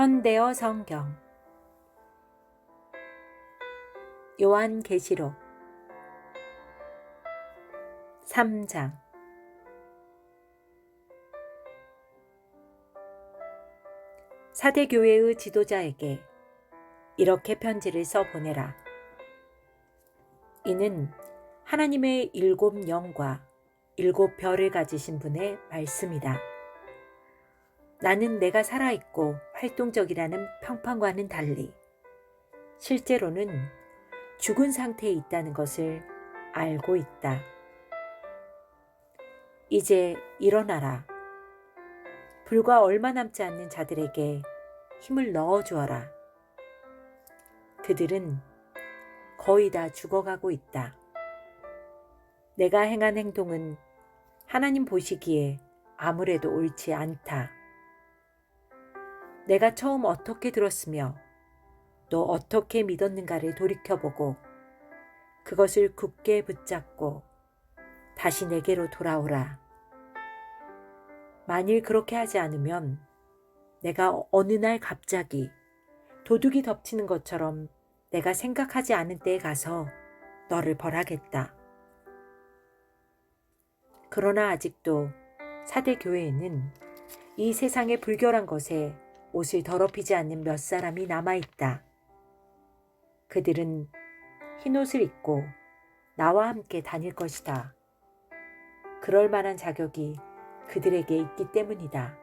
현대어 성경 요한계시록 3장 사대 교회의 지도자에게 이렇게 편지를 써 보내라. 이는 하나님의 일곱 영과 일곱 별을 가지신 분의 말씀이다. 나는 내가 살아있고 활동적이라는 평판과는 달리 실제로는 죽은 상태에 있다는 것을 알고 있다. 이제 일어나라. 불과 얼마 남지 않는 자들에게 힘을 넣어 주어라. 그들은 거의 다 죽어가고 있다. 내가 행한 행동은 하나님 보시기에 아무래도 옳지 않다. 내가 처음 어떻게 들었으며 또 어떻게 믿었는가를 돌이켜보고 그것을 굳게 붙잡고 다시 내게로 돌아오라. 만일 그렇게 하지 않으면 내가 어느 날 갑자기 도둑이 덮치는 것처럼 내가 생각하지 않은 때에 가서 너를 벌하겠다. 그러나 아직도 사대 교회에는 이 세상의 불결한 것에 옷을 더럽히지 않는 몇 사람이 남아있다. 그들은 흰 옷을 입고 나와 함께 다닐 것이다. 그럴 만한 자격이 그들에게 있기 때문이다.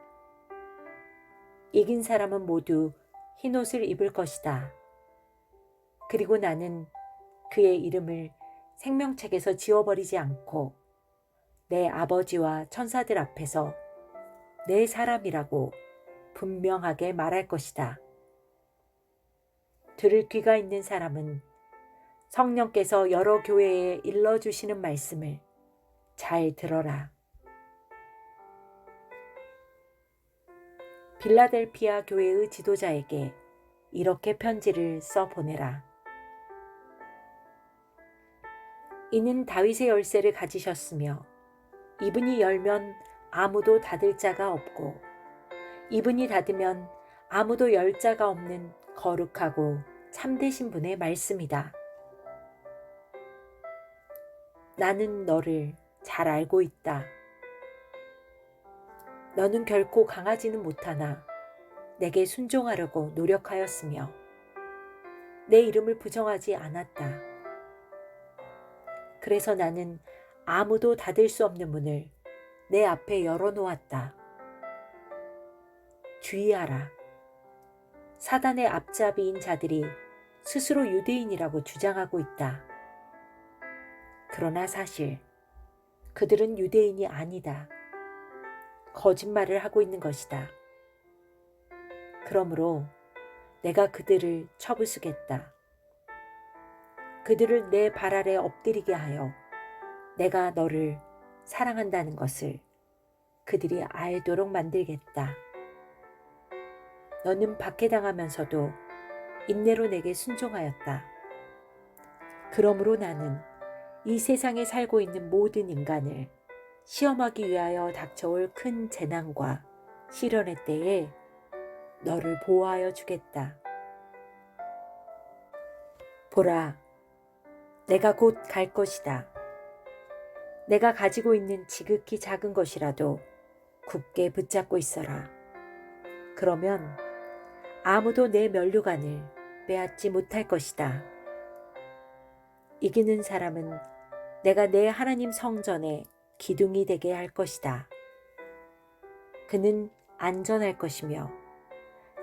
이긴 사람은 모두 흰 옷을 입을 것이다. 그리고 나는 그의 이름을 생명책에서 지워버리지 않고 내 아버지와 천사들 앞에서 내 사람이라고 분명하게 말할 것이다. 들을 귀가 있는 사람은 성령께서 여러 교회에 일러주시는 말씀을 잘 들어라. 빌라델피아 교회의 지도자에게 이렇게 편지를 써 보내라. 이는 다윗의 열쇠를 가지셨으며 이분이 열면 아무도 닫을 자가 없고 이분이 닫으면 아무도 열 자가 없는 거룩하고 참되신 분의 말씀이다. 나는 너를 잘 알고 있다. 너는 결코 강하지는 못하나 내게 순종하려고 노력하였으며 내 이름을 부정하지 않았다. 그래서 나는 아무도 닫을 수 없는 문을 내 앞에 열어놓았다. 주의하라. 사단의 앞잡이인 자들이 스스로 유대인이라고 주장하고 있다. 그러나 사실 그들은 유대인이 아니다. 거짓말을 하고 있는 것이다. 그러므로 내가 그들을 쳐부수겠다. 그들을 내 발 아래 엎드리게 하여 내가 너를 사랑한다는 것을 그들이 알도록 만들겠다. 너는 박해당하면서도 인내로 내게 순종하였다. 그러므로 나는 이 세상에 살고 있는 모든 인간을 시험하기 위하여 닥쳐올 큰 재난과 시련의 때에 너를 보호하여 주겠다. 보라, 내가 곧 갈 것이다. 내가 가지고 있는 지극히 작은 것이라도 굳게 붙잡고 있어라. 그러면 아무도 내 면류관을 빼앗지 못할 것이다. 이기는 사람은 내가 내 하나님 성전에 기둥이 되게 할 것이다. 그는 안전할 것이며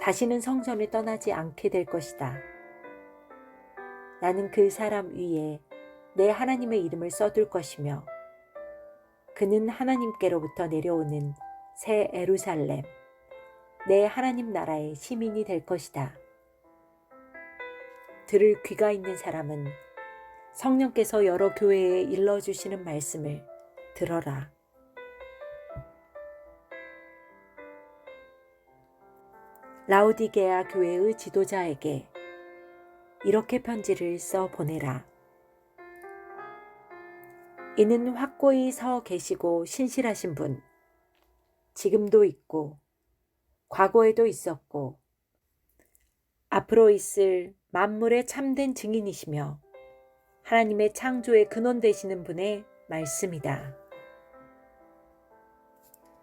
다시는 성전을 떠나지 않게 될 것이다. 나는 그 사람 위에 내 하나님의 이름을 써둘 것이며 그는 하나님께로부터 내려오는 새 에루살렘, 내 하나님 나라의 시민이 될 것이다. 들을 귀가 있는 사람은 성령께서 여러 교회에 일러주시는 말씀을 들어라. 라우디게아 교회의 지도자에게 이렇게 편지를 써 보내라. 이는 확고히 서 계시고 신실하신 분, 지금도 있고, 과거에도 있었고, 앞으로 있을 만물의 참된 증인이시며 하나님의 창조의 근원 되시는 분의 말씀이다.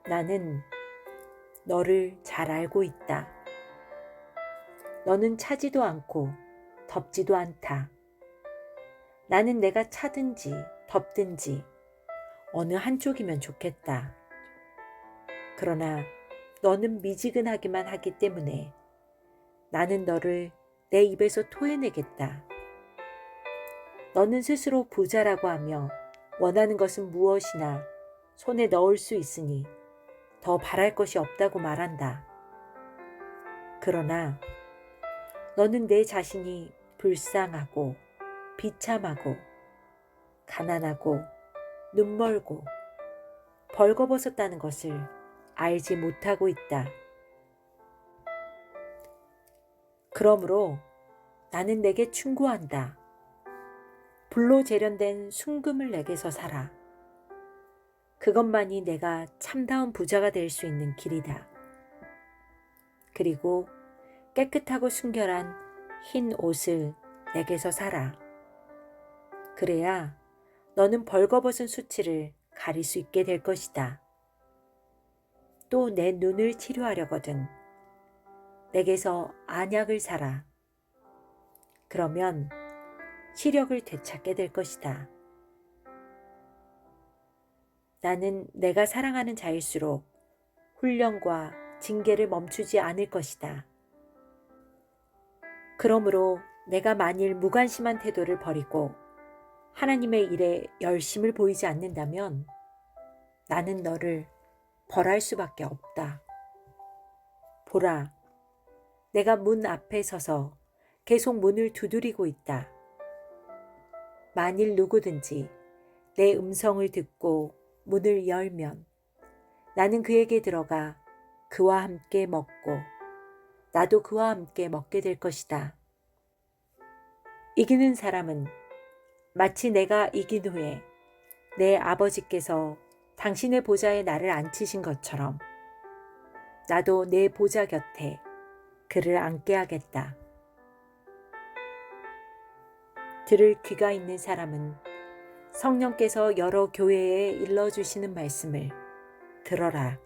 나는 너를 잘 알고 있다. 너는 차지도 않고 덥지도 않다. 나는 내가 차든지 덥든지 어느 한쪽이면 좋겠다. 그러나 너는 미지근하기만 하기 때문에 나는 너를 내 입에서 토해내겠다. 너는 스스로 부자라고 하며 원하는 것은 무엇이나 손에 넣을 수 있으니 더 바랄 것이 없다고 말한다. 그러나 너는 내 자신이 불쌍하고 비참하고 가난하고 눈멀고 벌거벗었다는 것을 알지 못하고 있다. 그러므로 나는 내게 충고한다. 불로 재련된 순금을 내게서 사라. 그것만이 내가 참다운 부자가 될 수 있는 길이다. 그리고 깨끗하고 순결한 흰 옷을 내게서 사라. 그래야 너는 벌거벗은 수치를 가릴 수 있게 될 것이다. 또 내 눈을 치료하려거든 내게서 안약을 사라. 그러면 시력을 되찾게 될 것이다. 나는 내가 사랑하는 자일수록 훈련과 징계를 멈추지 않을 것이다. 그러므로 내가 만일 무관심한 태도를 버리고 하나님의 일에 열심을 보이지 않는다면 나는 너를 벌할 수밖에 없다. 보라, 내가 문 앞에 서서 계속 문을 두드리고 있다. 만일 누구든지 내 음성을 듣고 문을 열면 나는 그에게 들어가 그와 함께 먹고 나도 그와 함께 먹게 될 것이다. 이기는 사람은 마치 내가 이긴 후에 내 아버지께서 당신의 보좌에 나를 앉히신 것처럼 나도 내 보좌 곁에 그를 앉게 하겠다. 들을 귀가 있는 사람은 성령께서 여러 교회에 일러주시는 말씀을 들어라.